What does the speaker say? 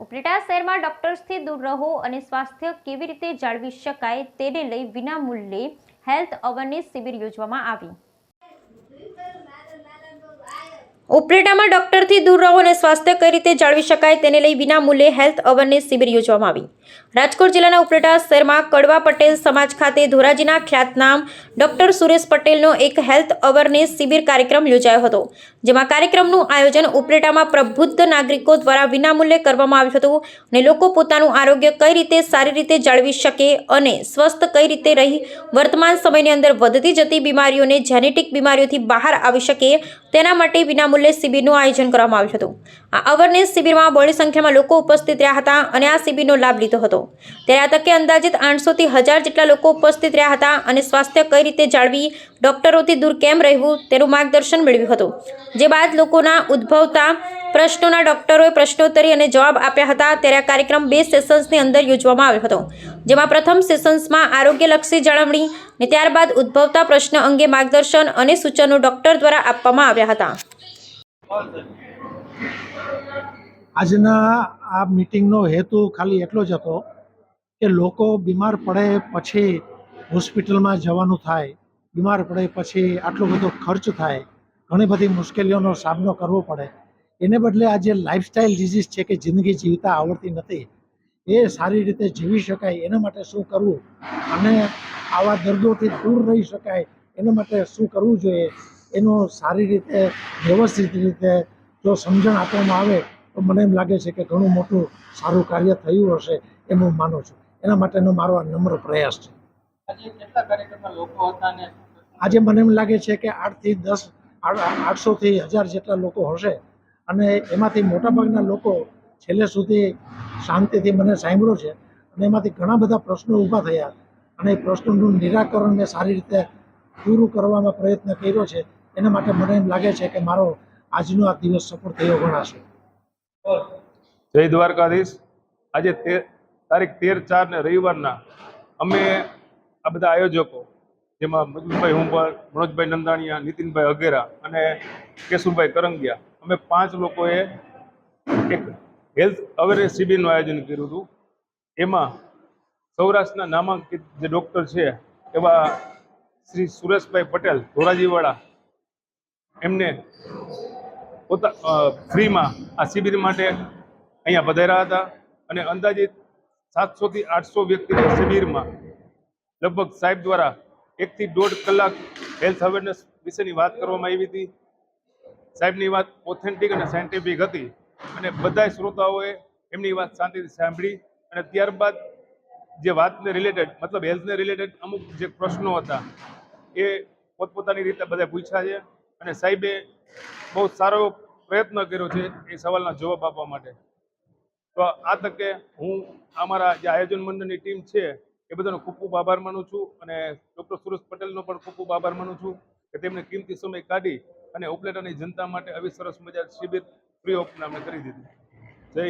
ઉપલેટા શહેરમાં ડોક્ટર્સથી દૂર રહો અને સ્વાસ્થ્ય કેવી રીતે જાળવી શકાય તેને લઈ વિનામૂલ્યે હેલ્થ અવેરનેસ શિબિર યોજવામાં આવી. ઉપલેટામાં ડોક્ટરથી દૂર રહો અને સ્વાસ્થ્ય કઈ રીતે જાળવી શકાય તેને લઈ વિનામૂલ્યે હેલ્થ અવેરનેસ શિબિર યોજવામાં આવી. રાજકોટ જિલ્લાના ઉપલેટા શહેરમાં કડવા પટેલ સમાજ ખાતે ધોરાજીના ખ્યાતનામ ડોક્ટર સુરેશ પટેલનો એક હેલ્થ અવેરનેસ શિબિર કાર્યક્રમ યોજાયો હતો, જેમાં કાર્યક્રમનું આયોજન ઉપલેટામાં પ્રબુદ્ધ નાગરિકો દ્વારા વિનામૂલ્યે કરવામાં આવ્યું હતું અને લોકો પોતાનું આરોગ્ય કઈ રીતે, સારી રીતે જાળવી શકે અને સ્વસ્થ કઈ રીતે રહી, વર્તમાન સમયની અંદર વધતી જતી બીમારીઓને જેનેટિક બીમારીઓથી બહાર આવી શકે તેના માટે વિનામૂલ્યે શિબિરનું આયોજન કરવામાં આવ્યું હતું. આ અવેરનેસ શિબિરમાં બહોળી સંખ્યામાં લોકો ઉપસ્થિત રહ્યા હતા અને આ શિબિરનો લાભ લીધો હતો. ત્યારે આ તકે અંદાજિત આઠસોથી હજાર જેટલા લોકો ઉપસ્થિત રહ્યા હતા અને સ્વાસ્થ્ય કઈ રીતે જાળવી ડોક્ટરોથી દૂર કેમ રહેવું તેનું માર્ગદર્શન મેળવ્યું હતું. જે બાદ લોકોના ઉદ્ભવતા પ્રશ્નોના ડોક્ટરોએ પ્રશ્નોત્તરી અને જવાબ આપ્યા હતા ત્યારે આ કાર્યક્રમ બે સેશન્સની અંદર યોજવામાં આવ્યો હતો. જેમાં પ્રથમ સેશન્સમાં આરોગ્યલક્ષી જાળવણી અને ત્યારબાદ ઉદ્ભવતા પ્રશ્ન અંગે માર્ગદર્શન અને સૂચનો ડોક્ટર દ્વારા આપવામાં આવ્યા હતા. આજના આ મિટિંગનો હેતુ ખાલી એટલો જ હતો કે લોકો બીમાર પડે પછી હોસ્પિટલમાં જવાનું થાય, બીમાર પડે પછી આટલો બધો ખર્ચ થાય, ઘણી બધી મુશ્કેલીઓનો સામનો કરવો પડે. એને બદલે આ જે લાઇફસ્ટાઇલ ડિઝીઝ છે કે જિંદગી જીવતા આવડતી નથી, એ સારી રીતે જીવી શકાય, એના માટે શું કરવું? અને આવા દર્દોથી દૂર રહી શકાય, એના માટે શું કરવું જોઈએ? એનું સારી રીતે, વ્યવસ્થિત રીતે જો સમજણ આપવામાં આવે તો મને એમ લાગે છે કે ઘણું મોટું સારું કાર્ય થયું હશે એમ હું માનું છું. એના માટેનો મારો આ નમ્ર પ્રયાસ છે. આજે મને એમ લાગે છે કે આઠથી દસ આઠસોથી હજાર જેટલા લોકો હશે. અને એમાંથી મોટાભાગના લોકો છેલ્લે સુધી શાંતિથી મને સાંભળ્યો છે. અને એમાંથી ઘણા બધા પ્રશ્નો ઊભા થયા. અને એ પ્રશ્નોનું નિરાકરણ મેં સારી રીતે પૂરું કરવામાં પ્રયત્ન કર્યો છે. એના માટે મને એમ લાગે છે કે મારો આજનો આ દિવસ સફળ થયો ગણાશે. જય દ્વારકાધીશ. આજે તેર તારીખ તેર ચાર ને રવિવારના અમે આ બધા આયોજકો, જેમાં મજબૂતભાઈ હુંબર મનોજભાઈ નંદાણીયા, નીતિનભાઈ અઘેરા અને કેશુભાઈ કરંગિયા, અમે પાંચ લોકોએ એક હેલ્થ અવેરનેસ શિબિરનું આયોજન કર્યું હતું. એમાં સૌરાષ્ટ્રના નામાંકિત જે ડૉક્ટર છે, એવા શ્રી સુરેશભાઈ પટેલ, ધોરાજીવાળા, એમને પોતા ફ્રીમાં આ શિબિર માટે અહીંયા પધાર્યા હતા અને અંદાજિત સાતસોથી આઠસો વ્યક્તિની શિબિરમાં લગભગ સાહેબ દ્વારા એકથી દોઢ કલાક હેલ્થ અવેરનેસ વિશેની વાત કરવામાં આવી હતી. સાહેબની વાત ઓથેન્ટિક અને સાયન્ટિફિક હતી અને બધાય શ્રોતાઓએ એમની વાત શાંતિથી સાંભળી અને ત્યારબાદ જે વાતને રિલેટેડ મતલબ હેલ્થને રિલેટેડ અમુક જે પ્રશ્નો હતા એ પોતપોતાની રીતે બધા પૂછ્યા છે અને સાહેબે બહુ સારો પ્રયત્ન કર્યો છે એ સવાલના જવાબ આપવા માટે. તો આ તકે હું અમારા જે આયોજન મંડળની ટીમ છે એ બધાનો ખૂબ ખૂબ આભાર માનું છું અને ડૉક્ટર સુરેશ પટેલનો પણ ખૂબ ખૂબ આભાર માનું છું કે તેમણે કિંમતી સમય કાઢી અને ઉપલેટાની જનતા માટે આવી સરસ મજા શિબિર ફ્રી ઓફ નામે કરી દીધી.